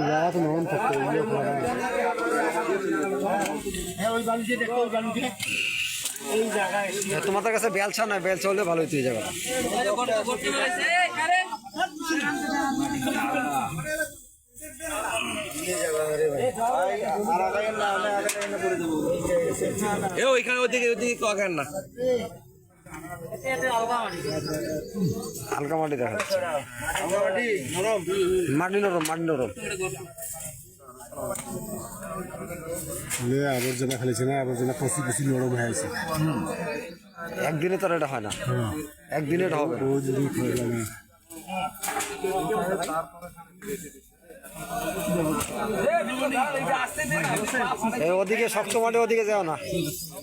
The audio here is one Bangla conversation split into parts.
জায়গা তো নরম থাকতে তোমাদের কাছে বেলছা নয় বেলচা হলে ভালো জায়গাটা। এ ওইখানে ওইদিকে ওইদিকে কাকেন না? হালকা মাটি দেখা যাচ্ছে। মাটি নরম মাটি নরম। আবর্জনা ফেলেছে না আবর্জনা পচি পচি নরম হয়ে আছে। একদিনে তো এটা হয় না। একদিনে এটা হবে হয়ে ওদিকে শক্ত মাটি ওদিকে যাও না।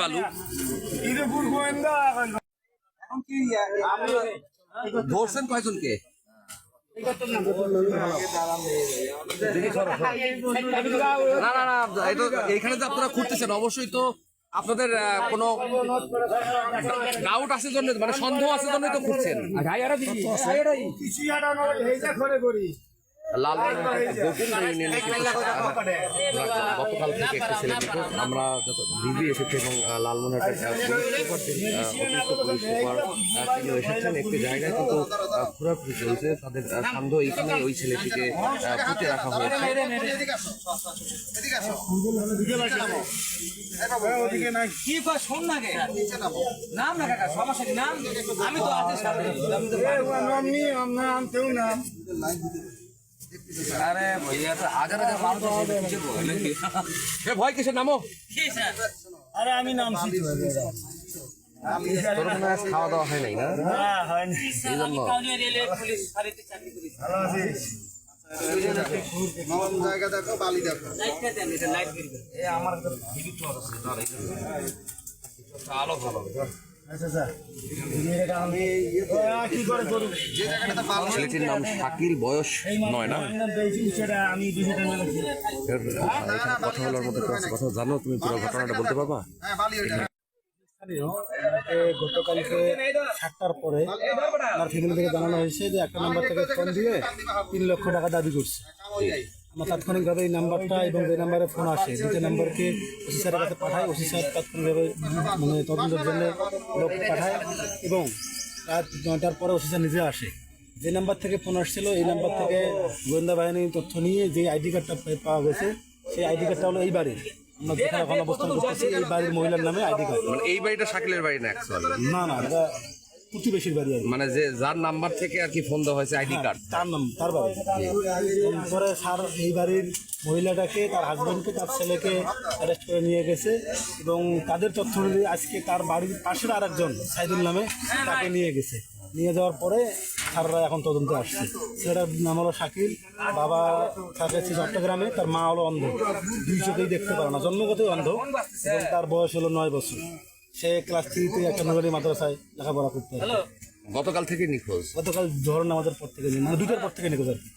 বালু ধরছেন কয়জনকে? না না না এটা এখানে যে আপনারা ঘুরতেছেন অবশ্যই তো আপনাদের কোনো ডাউট আছে জন্য মানে সন্দেহ আছে জন্যই তো ঘুরছেন লাল গতকাল থেকে একটি ছেলে আমরা দিদি এসেছে এবং আহ, লালমনিরহাটের আহ, পুলিশ সুপার অতিরিক্ত পুলিশ সুপার তিনি এসেছেন একটি জায়গায় কিন্তু ঘোরাঘুরি চলছে তাদের সন্দেহ এইখানে ওই ছেলেটিকে পুঁতে রাখা হয়েছে। শোন না গে। নাম। না কাকা সমস্যা কি নাম। আরে তো হাজার হাজার মানুষ আছে, ভয়? কিসের নামো আরে আমি খাওয়া দাওয়া হয় নাই না? স্যার, আমি কাউনিয়া রেলে পুলিশ ফাঁড়িতে চাকরি বের করুন। ছেলেটির নাম শাকিল বয়স নয় না? এখানে কথা বলার আছে? কথা জানো? তুমি পুরো ঘটনাটা বলতে পারবা? গতকালকে সাতটার পরে আমার ফ্যামিলি থেকে জানানো হয়েছে যে একটা নাম্বার থেকে ফোন দিয়ে তিন লক্ষ টাকা দাবি করছে। আমরা তাৎক্ষণিকভাবে এই নাম্বারটা এবং যে নাম্বারে ফোন আসে দুটো নাম্বারকে ওসি স্যারের কাছে পাঠায় ওসি স্যার তাৎক্ষণিকভাবে মানে তদন্তের জন্য লোক পাঠায় এবং রাত নয়টার পরে ওসি স্যার নিজে আসে। যে নাম্বার থেকে ফোন আসছিল এই নাম্বার থেকে গোয়েন্দা বাহিনীর তথ্য নিয়ে যে আইডি কার্ডটা পাওয়া গেছে সেই আইডি কার্ডটা হলো এই বাড়ির। আমরা যেখানে এখন অবস্থান করতেছি এই বাড়ির মহিলার নামে আইডি কার্ড। মানে এই বাড়িটা শাকিলের বাড়ি না না না প্রতিবেশীর বাড়ি আর কি। মানে যে যার নাম্বার থেকে আর কি ফোন দেওয়া হয়েছে আইডি কার্ড। তার নাম তার বাড়ি। পরে স্যার এই বাড়ির মহিলাটাকে তার হাজবেন্ডকে তার ছেলেকে অ্যারেস্ট করে নিয়ে গেছে এবং তাদের তথ্য অনুযায়ী আজকে তার বাড়ির পাশের আরেকজন সাইদুল নামে তাকে নিয়ে গেছে। নিয়ে যাওয়ার পরে স্যাররা এখন তদন্তে আসছে। ছেলেটার নাম হলো শাকিল বাবা থাকে হচ্ছে চট্টগ্রামে তার মা হলো অন্ধ। দুই চোখেই দেখতে পারে না জন্মগতই অন্ধ এবং তার বয়স হলো নয় বছর। সে ক্লাস থ্রিতে একটা নগরী মাদ্রাসায় লেখাপড়া করতে হয় গতকাল থেকে নিখোঁজ। গতকাল ঝর্ণা আমাদের পর থেকে মানে দুটোর পর থেকে নিখোঁজ আর কি।